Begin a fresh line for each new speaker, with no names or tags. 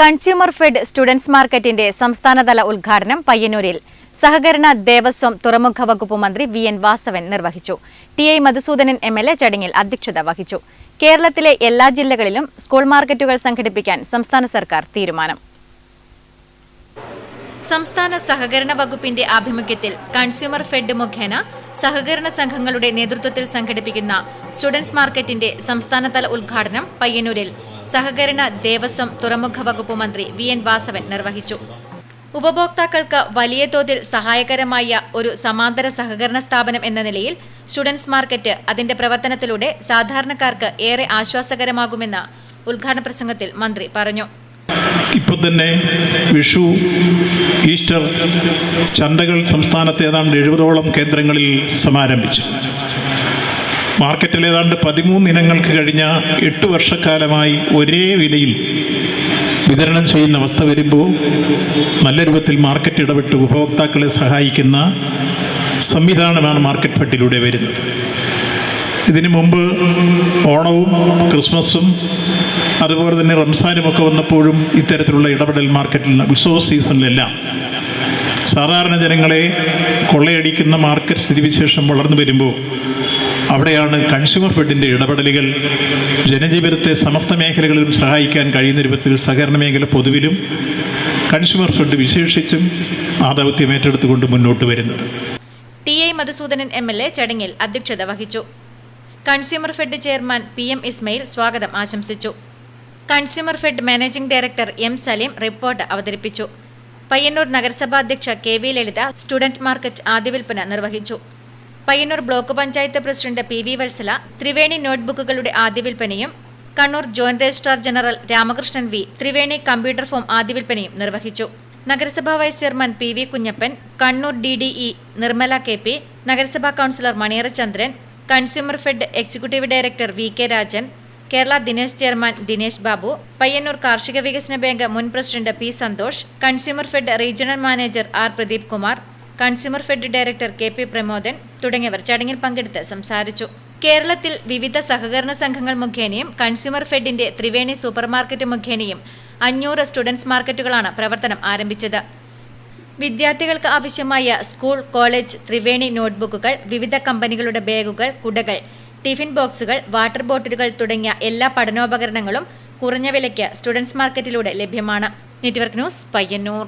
Consumer fed students മാർക്കറ്റിന്റെ സംസ്ഥാനതല ഉദ്ഘാടനം പയ്യന്നൂരിൽ. സഹകരണ ദേവസ്വം തുറമുഖ വകുപ്പ് മന്ത്രി വി എൻ വാസവൻ നിർവഹിച്ചു. T I Madhusoodanan M L A ചടങ്ങിൽ അധ്യക്ഷത വഹിച്ചു. കേരളത്തിലെ എല്ലാ ജില്ലകളിലും സ്കൂൾ മാർക്കറ്റുകൾ സംഘടിപ്പിക്കാൻ സംസ്ഥാന സർക്കാർ തീരുമാനം. സംസ്ഥാന സഹകരണ വകുപ്പിന്റെ ആഭിമുഖ്യത്തിൽ കൺസ്യൂമർ ഫെഡ് മുഖേന സഹകരണ സംഘങ്ങളുടെ നേതൃത്വത്തിൽ സംഘടിപ്പിക്കുന്ന സ്റ്റുഡൻസ് മാർക്കറ്റിന്റെ സംസ്ഥാനതല ഉദ്ഘാടനം പയ്യന്നൂരിൽ. സഹകരണ ദേവസ്വം തുറമുഖ വകുപ്പ് മന്ത്രി വി എൻ വാസവൻ നിർവഹിച്ചു. ഉപഭോക്താക്കൾക്ക് വലിയ തോതിൽ സഹായകരമായ ഒരു സമാന്തര സഹകരണ സ്ഥാപനം എന്ന നിലയിൽ സ്റ്റുഡൻസ് മാർക്കറ്റ് അതിന്റെ പ്രവർത്തനത്തിലൂടെ സാധാരണക്കാർക്ക് ഏറെ ആശ്വാസകരമാകുമെന്ന് ഉദ്ഘാടന പ്രസംഗത്തിൽ മന്ത്രി പറഞ്ഞു.
ഇപ്പോൾ തന്നെ വിഷു ഈസ്റ്റർ ചന്തകൾ സംസ്ഥാനത്ത് ഏതാണ്ട് എഴുപതോളം കേന്ദ്രങ്ങളിൽ സമാരംഭിച്ചു. മാർക്കറ്റിൽ ഏതാണ്ട് പതിമൂന്ന് ഇനങ്ങൾക്ക് കഴിഞ്ഞ എട്ട് വർഷക്കാലമായി ഒരേ വിലയിൽ വിതരണം ചെയ്യുന്ന അവസ്ഥ വരുമ്പോൾ നല്ല രൂപത്തിൽ മാർക്കറ്റ് ഇടപെട്ട് ഉപഭോക്താക്കളെ സഹായിക്കുന്ന സംവിധാനമാണ് മാർക്കറ്റ് ഫെഡിലൂടെ വരുന്നത്. ഇതിനു മുമ്പ് ഓണവും ക്രിസ്മസും അതുപോലെ തന്നെ റംസാനും ഒക്കെ വന്നപ്പോഴും ഇത്തരത്തിലുള്ള ഇടപെടൽ മാർക്കറ്റിൽ ഉത്സവ സീസണിലെല്ലാം സാധാരണ ജനങ്ങളെ കൊള്ളയടിക്കുന്ന മാർക്കറ്റ് സ്ഥിതിവിശേഷം വളർന്നു വരുമ്പോൾ അവിടെയാണ് കൺസ്യൂമർ ഫെഡിന്റെ ഇടപെടലുകൾ. ജനജീവിതത്തെ സമസ്ത മേഖലകളിലും സഹായിക്കാൻ കഴിയുന്ന രൂപത്തിൽ സഹകരണ മേഖല പൊതുവിലും കൺസ്യൂമർ ഫെഡ് വിശേഷിച്ചും ആ ദൗത്യം ഏറ്റെടുത്തുകൊണ്ട് മുന്നോട്ട് വരുന്നത്.
T I Madhusoodanan M L A ചടങ്ങിൽ അധ്യക്ഷത വഹിച്ചു. Consumer fed chairman P M Ismail സ്വാഗതം ആശംസിച്ചു. Consumer fed managing director M Saleem report അവതരിപ്പിച്ചു. പയ്യന്നൂർ നഗരസഭാ അധ്യക്ഷ K V Lalitha student market ആദ്യവിൽപ്പന നിർവഹിച്ചു. Payyanur block panchayat president P V Vatsala Triveni നോട്ട്ബുക്കുകളുടെ ആദ്യ വിൽപ്പനയും Kannur joint registrar general Ramakrishnan V Triveni computer form ആദ്യ വിൽപ്പനയും നിർവഹിച്ചു. നഗരസഭാ vice chairman P V Kunhappan Kannur D D E Nirmala K P നഗരസഭാ councillor Maniyara Chandran consumer fed executive director V K Rajan Kerala Dinesh chairman Dinesh Babu Payyanur കാർഷിക വികസന bank മുൻ president P Santhosh consumer fed regional manager R Pradeep Kumar consumer fed director K P Pramodan തുടങ്ങിയവർ ചടങ്ങിൽ പങ്കെടുത്ത് സംസാരിച്ചു. കേരളത്തിൽ വിവിധ സഹകരണ സംഘങ്ങൾ മുഖേനയും കൺസ്യൂമർ ഫെഡിന്റെ ത്രിവേണി സൂപ്പർമാർക്കറ്റ് മുഖേനയും അഞ്ഞൂറ് സ്റ്റുഡൻസ് മാർക്കറ്റുകളാണ് പ്രവർത്തനം ആരംഭിച്ചത്. വിദ്യാർത്ഥികൾക്ക് ആവശ്യമായ സ്കൂൾ കോളേജ് ത്രിവേണി നോട്ട്ബുക്കുകൾ വിവിധ കമ്പനികളുടെ ബാഗുകൾ കുടകൾ ടിഫിൻ ബോക്സുകൾ വാട്ടർ ബോട്ടിലുകൾ തുടങ്ങിയ എല്ലാ പഠനോപകരണങ്ങളും കുറഞ്ഞ വിലയ്ക്ക് സ്റ്റുഡൻസ് മാർക്കറ്റിലൂടെ ലഭ്യമാണ്. Network news Payyanur.